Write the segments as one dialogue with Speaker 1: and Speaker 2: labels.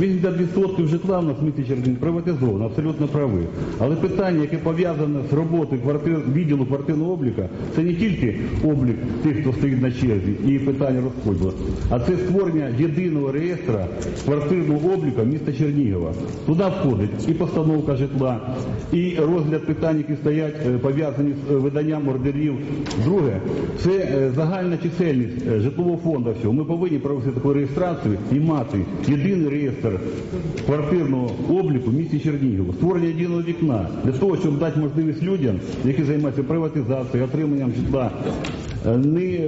Speaker 1: 80% житла в нас Чернігів приватизовано, абсолютно праві. Але питання, яке пов'язане з роботою квартир, відділу квартирного обліку, це не тільки облік тих, хто стоїть на черзі, і питання розподілу, а це створення єдиного реєстра квартирного обліку міста Чернігова. Туди входить і постановка житла, і розгляд питань, які стоять е, пов'язані з е, виданням ордерів. Друге, це е, загальна чисельність е, житлового фонду. Всього. Ми повинні провести таку реєстрацію і мати єдиний реєстр квартирного обліку в місті Чернігів, створення єдиного вікна для того, щоб дати можливість людям, які займаються приватизацією, отриманням житла, не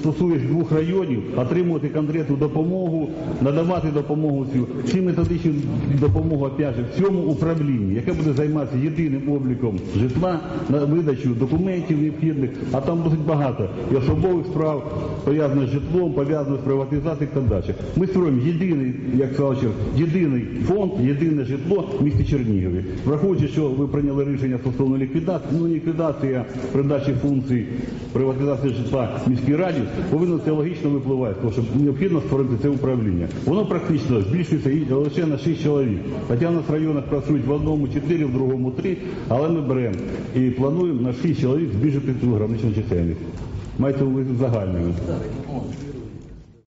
Speaker 1: стосуючись двох районів, отримувати конкретну допомогу, надавати допомогу цю всі методичну допомогу опять же, в цьому управлінні, яке буде займатися єдиним обліком житла на видачу документів необхідних, а там досить багато і особових справ пов'язаних з житлом, пов'язаних з приватизацією і так далі. Ми створюємо єдиний, як сказав єдиний фонд, єдине житло в місті Чернігові. Враховуючи, що ви прийняли рішення стосовно ліквідації, ну ліквідація передачі функцій приватизації житла міській раді, повинно це логічно випливати, тому що необхідно створити це управління. Воно практично збільшується лише на 6 чоловік. Хоча в нас в районах працюють в одному 4, в другому 3, але ми беремо і плануємо на 6 чоловік збільшити цю граничну чисельність. Мається увазі загальною.